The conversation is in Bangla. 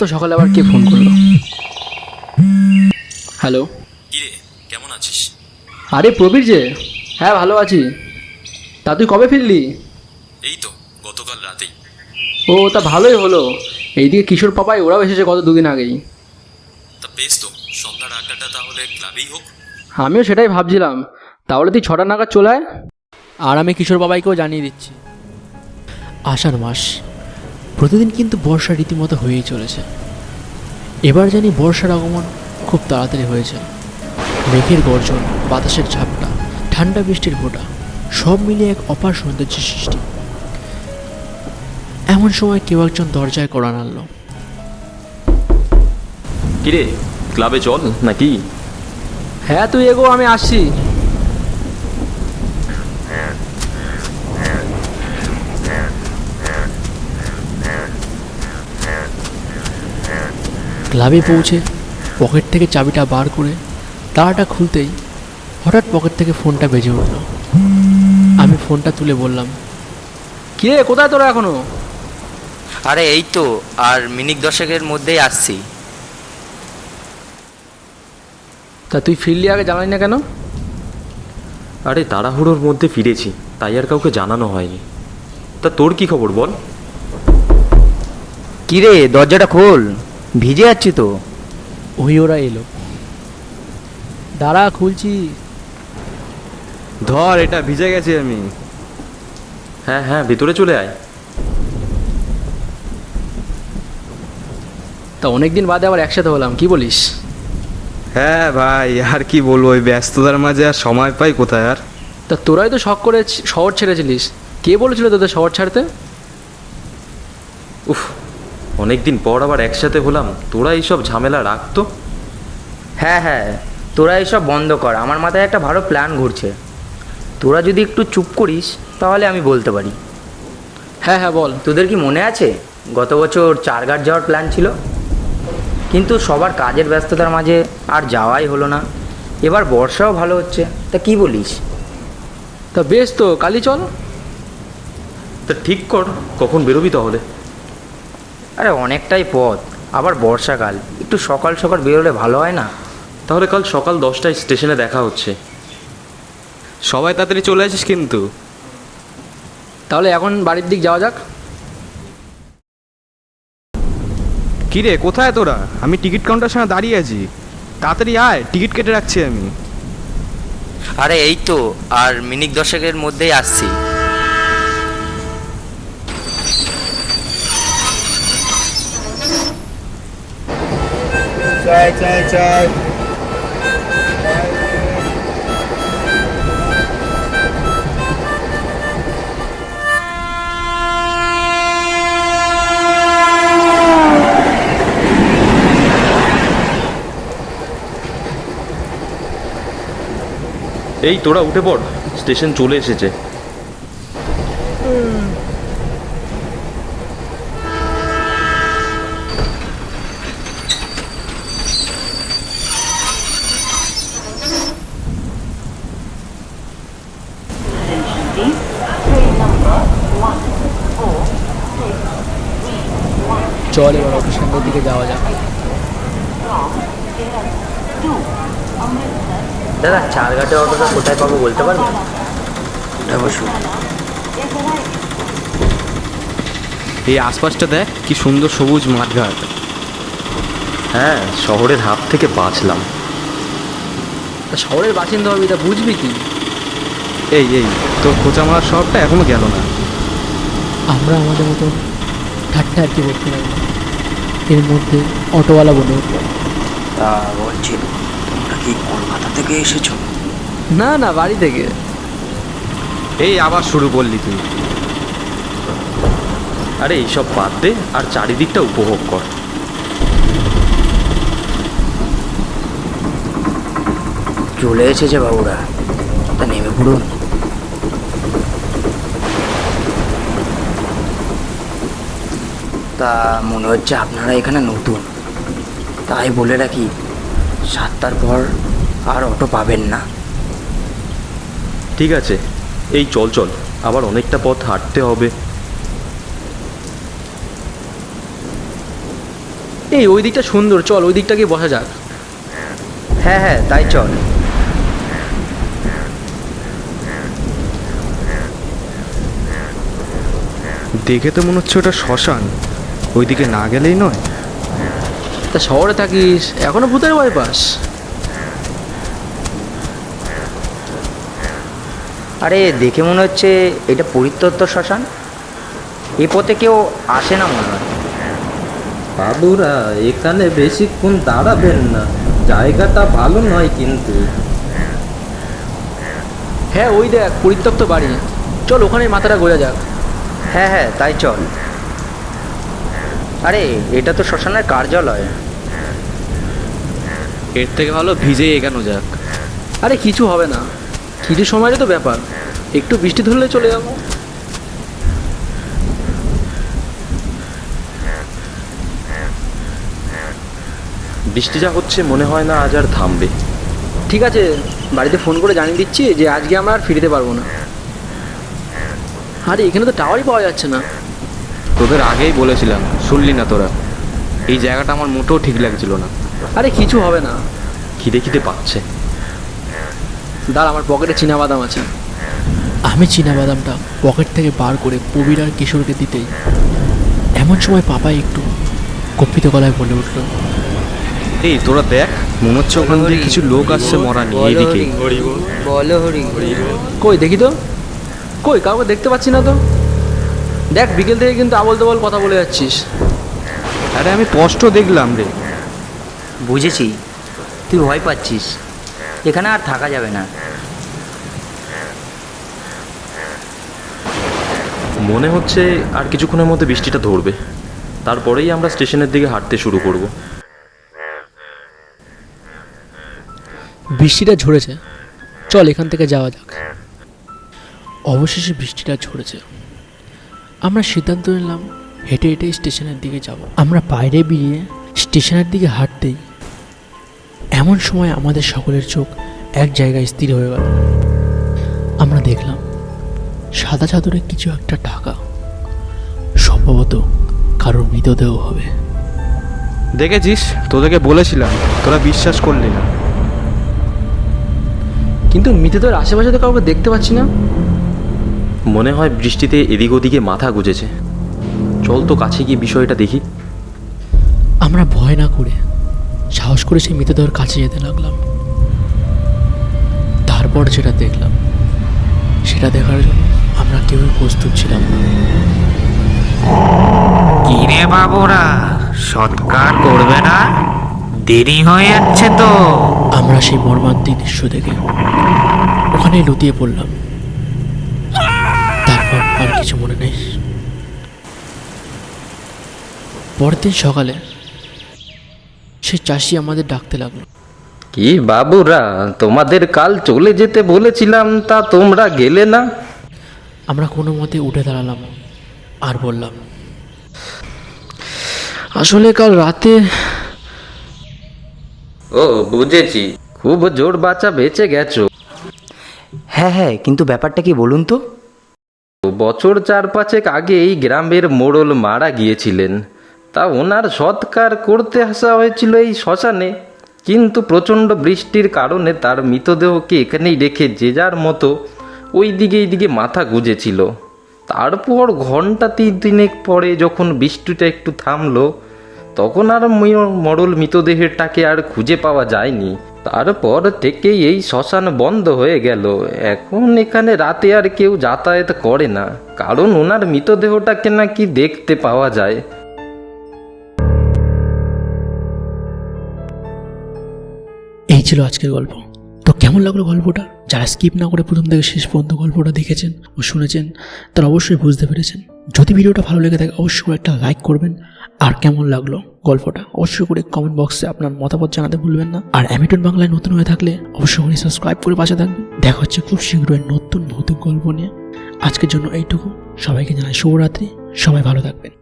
এত সকালে আবার কে ফোন করল? হ্যালো কিরে কেমন আছিস? আরে প্রবীর যে হ্যাঁ ভালো আছি। তা তুই কবে ফিরলি? এই তো গতকাল রাতেই। ও তা ভালোই হলো। এইদিকে কিশোর পাপাই ওরাও এসেছে গত দুদিন আগেই। তা বেশ তো সন্ধ্যার আড্ডাটা তাহলে ক্লাবেই হোক। আমিও সেটাই ভাবছিলাম। তাহলে তুই ছটা নাগাদ চলে আয়। আর আমি কিশোর বাবাইকেও জানিয়ে দিচ্ছি। আষাঢ় মাস। প্রতিদিন কিন্তু বর্ষা রীতিমতো হয়েই চলেছে। এবার জানি বর্ষার আগমন খুব তাড়াতাড়ি হয়েছে। মেঘের গর্জন বাতাসের ঝাপটা ঠান্ডা বৃষ্টির ফোঁটা সব মিলিয়ে এক অপার সৌন্দর্যের সৃষ্টি। এমন সময় কেউ একজন দরজায় কড়া নাড়ল। কিরে ক্লাবে চল নাকি? হ্যাঁ তুই এগো আমি আসছি। ক্লাবে পৌঁছে পকেট থেকে চাবিটা বার করে তালাটা খুলতেই হঠাৎ পকেট থেকে ফোনটা বেজে উঠল। আমি ফোনটা তুলে বললাম কিরে কোথায় তোরা এখনও? আরে এই তো আর মিনিট দশেকের মধ্যেই আসছি। তা তুই ফিরলি আগে জানাই না কেন? আরে তাড়াহুড়োর মধ্যে ফিরেছি তাই আর কাউকে জানানো হয়নি। তা তোর কি খবর বল? কিরে দরজাটা খোল। ভিজে যাচ্ছি তো। ওই ওরা এলো। দাঁড়া খুলছি। ধর এটা ভিজে গেছি আমি। হ্যাঁ হ্যাঁ ভিতরে চলে আয়। তা অনেক দিন বাদে আবার একসাথে হলাম কি বলিস? হ্যাঁ ভাই আর কি বলব ওই ব্যস্ততার মাঝে আর সময় পাই কোথায় আর? তা তোরাই তো শখ করে শহর ছেড়েছিলিস। কে বলেছিল তোদের শহর ছাড়তে? উফ অনেক দিন পর আবার একসাথে হলাম তোরা এইসব ঝামেলা রাখতো? হ্যাঁ হ্যাঁ তোরা এসব বন্ধ কর আমার মাথায় একটা ভালো প্ল্যান ঘুরছে। তোরা যদি একটু চুপ করিস তাহলে আমি বলতে পারি। হ্যাঁ হ্যাঁ বল। তোদের কি মনে আছে? গত বছর চারঘাট যাওয়ার প্ল্যান ছিল। কিন্তু সবার কাজের ব্যস্ততার মাঝে আর যাওয়াই হলো না। এবার বর্ষাও ভালো হচ্ছে তা কি বলিস? তা বেশ তো কালই চল। তা ঠিক কর কখন বেরোবি তাহলে? আরে অনেকটাই পথ আবার বর্ষাকাল একটু সকাল সকাল বেরোলে ভালো হয় না? তাহলে কাল সকাল দশটায় স্টেশনে দেখা হচ্ছে। সবাই তাড়াতাড়ি চলে আসিস কিন্তু। তাহলে এখন বাড়ির দিক যাওয়া যাক। কিরে কোথায় তোরা? আমি টিকিট কাউন্টার সামনে দাঁড়িয়ে আছি। তাড়াতাড়ি আয় টিকিট কেটে রাখছি আমি। আরে এই তো আর মিনিট দশেকের মধ্যেই আসছি। এই তোরা উঠে পড় স্টেশন চলে এসেছে। চল এবার অটো স্ট্যান্ডের দিকে যাওয়া যাক। দাদা চারঘাটে অটোটা কোথায় পাবো বলতে পারবেন বসুন। এই আশপাশটা দেখ কি সুন্দর সবুজ মাঠঘাট। হ্যাঁ শহরের হাত থেকে বাঁচলাম। তা শহরের বাসিন্দা হবি তা বুঝবি কি? এই এই তোর খোঁচা মারার শহরটা এখনও গেল না। আমরা আমাদের মতন ঠাট্টা আর কি করতে লাগলাম এর মধ্যে অটোওয়ালা বলে উঠল। তা বলছি তোমরা কি কলকাতা থেকে এসেছ? না না বাড়ি থেকে। এই আবার শুরু করলি তুই। আরে এইসব বাদ দে আর চারিদিকটা উপভোগ কর। চলে এসেছে বাবুরা। তা নেমে পড়ুন। তা মনে হচ্ছে আপনারা এখানে নতুন। তাই বলে রাখি সাতটার পর আর অটো পাবেন না। ঠিক আছে এই চল চল আবার অনেকটা পথ হাঁটতে হবে। এই ওই দিকটা সুন্দর চল ওই দিকটা গিয়ে বসা যাক। হ্যাঁ হ্যাঁ তাই চল। দেখে তো মনে হচ্ছে ওটা শ্মশান। ওইদিকে না গেলেই নয়। তা শহরে থাকিস এখনও ভূতের ভয় পাস। আরে দেখে মনে হচ্ছে এটা পরিত্যক্ত শ্মশান। এ পথে কেউ আসে না মনে হয়। বাবুরা এখানে বেশিক্ষণ দাঁড়াবেন না। জায়গাটা ভালো নয় কিন্তু। হ্যাঁ ওই দেখ পরিত্যক্ত বাড়ি। চল ওখানে মাথাটা গোজা যাক। হ্যাঁ হ্যাঁ তাই চল। আরে এটা তো শ্মশানের কার্যালয়। এর থেকে ভালো ভিজে এগানো যাক। আরে কিছু হবে না। কিছু সময়েরই তো ব্যাপার। একটু বৃষ্টি ধরলে চলে যাব। বৃষ্টি যা হচ্ছে মনে হয় না আজ আর থামবে। ঠিক আছে বাড়িতে ফোন করে জানিয়ে দিচ্ছি যে আজকে আমরা আর ফিরতে পারব না। আরে এখানে তো টাওয়ারই পাওয়া যাচ্ছে না। তোদের আগেই বলেছিলাম শুনলি না তোরা। এই জায়গাটা আমার মোটেও ঠিক লাগছিল না। আরে কিছু হবে না। খিদে খিদে পাচ্ছে। দাঁড় আমার পকেটে চীনা বাদাম আছে। আমি চীনা বাদামটা পকেট থেকে বার করে প্রবীর আর কিশোরকে দিতেই এমন সময় পাপাই একটু কপিত গলায় বলে উঠল এই তোরা দেখ মনে হচ্ছে ওখান দিয়ে কিছু লোক আসছে মরা নিয়ে হরি। কই দেখি তো। কই কাউকে দেখতে পাচ্ছি না তো? দেখ বিকেল থেকে কিন্তু আবল তাবল কথা বলে যাচ্ছিস। আরে আমি স্পষ্ট দেখলাম রে। বুঝেছি তুই ভয় পাচ্ছিস। এখানে আর থাকা যাবে না। মনে হচ্ছে আর কিছুক্ষণের মধ্যে বৃষ্টিটা ধরবে। তারপরেই আমরা স্টেশনের দিকে হাঁটতে শুরু করব। বৃষ্টিটা ঝরেছে। চল এখান থেকে যাওয়া যাক। অবশেষে বৃষ্টিটা ঝরেছে। আমরা সিদ্ধান্ত নিলাম হেঁটে হেঁটে স্টেশনের দিকে যাব। আমরা বাইরে বেরিয়ে স্টেশনের দিকে হাঁটতেই এমন সময় আমাদের সকলের চোখ এক জায়গায় স্থির হয়ে গেল। আমরা দেখলাম সাদা চাদরে কিছু একটা ঢাকা। সম্ভবত কারোর মৃতদেহ হবে। দেখেছিস? তোদেরকে বলেছিলাম তোরা বিশ্বাস করলি না। কিন্তু মৃতদের আশেপাশে তো কাউকে দেখতে পাচ্ছি না। মনে হয় বৃষ্টিতে এদিক ওদিকে মাথা গুজেছে। চল তো কাছে গিয়ে বিষয়টা দেখি। আমরা ভয় না করে সাহস করে সেই মৃতদেহের কাছে যেতে লাগলাম। তারপর যেটা দেখলাম সেটা দেখার জন্য আমরা কেউই প্রস্তুত ছিলাম না। কিরে বাবুরা সৎকার করবে না? দেরি হয়ে যাচ্ছে তো। আমরা সেই মর্মান্তিক দৃশ্য দেখে ওখানে লুতিয়ে পড়লাম। পরের দিন সকালে সে চাষি আমাদের ডাকতে লাগল। কি বাবুরা তোমাদের কাল চলে যেতে বলেছিলাম তা তোমরা গেলে না? আমরা কোনো মতে উঠে দাঁড়ালাম আর বললাম আসলে কাল রাতে ও বুঝেছি। খুব জোর বাঁচা বেঁচে গেছো। হ্যাঁ হ্যাঁ কিন্তু ব্যাপারটা কি বলুন তো? বছর চার পাঁচেক আগে এই গ্রামের মোড়ল মারা গিয়েছিলেন। তা ওনার সৎকার করতে আসা হয়েছিল এই শ্মশানে। কিন্তু প্রচণ্ড বৃষ্টির কারণে তার মৃতদেহকে এখানেই রেখে যে যার মতো ওই দিকে এই দিকে মাথা গুজেছিল। তারপর ঘণ্টা তিন দিনেক পরে যখন বৃষ্টিটা একটু থামলো, তখন আর মরল মৃতদেহেরটাকে আর খুঁজে পাওয়া যায়নি। তারপর থেকেই এই শ্মশান বন্ধ হয়ে গেল। এখন এখানে রাতে আর কেউ যাতায়াত করে না। কারণ ওনার মৃতদেহটাকে নাকি দেখতে পাওয়া যায়। ছিল আজকের গল্প। তো কেমন লাগল গল্পটা? যারা স্কিপ না করে প্রথম থেকে শেষ পর্যন্ত গল্পটা দেখেছেন ও শুনেছেন, তারা অবশ্যই বুঝতে পেরেছেন। যদি ভিডিওটা ভালো লেগে থাকে, অবশ্যই করে একটা লাইক করবেন। আর কেমন লাগল গল্পটা? অবশ্যই করে কমেন্ট বক্সে আপনার মতামত জানাতে ভুলবেন না। আর অ্যামিটন বাংলায় নতুন হয়ে থাকলে অবশ্যই করে সাবস্ক্রাইব করে পাশে থাকবেন। দেখা হচ্ছে খুব শীঘ্রই নতুন ভৌতিক গল্প নিয়ে। আজকের জন্য এইটুকু। সবাইকে জানাই শুভরাত্রি। সবাই ভালো থাকবেন।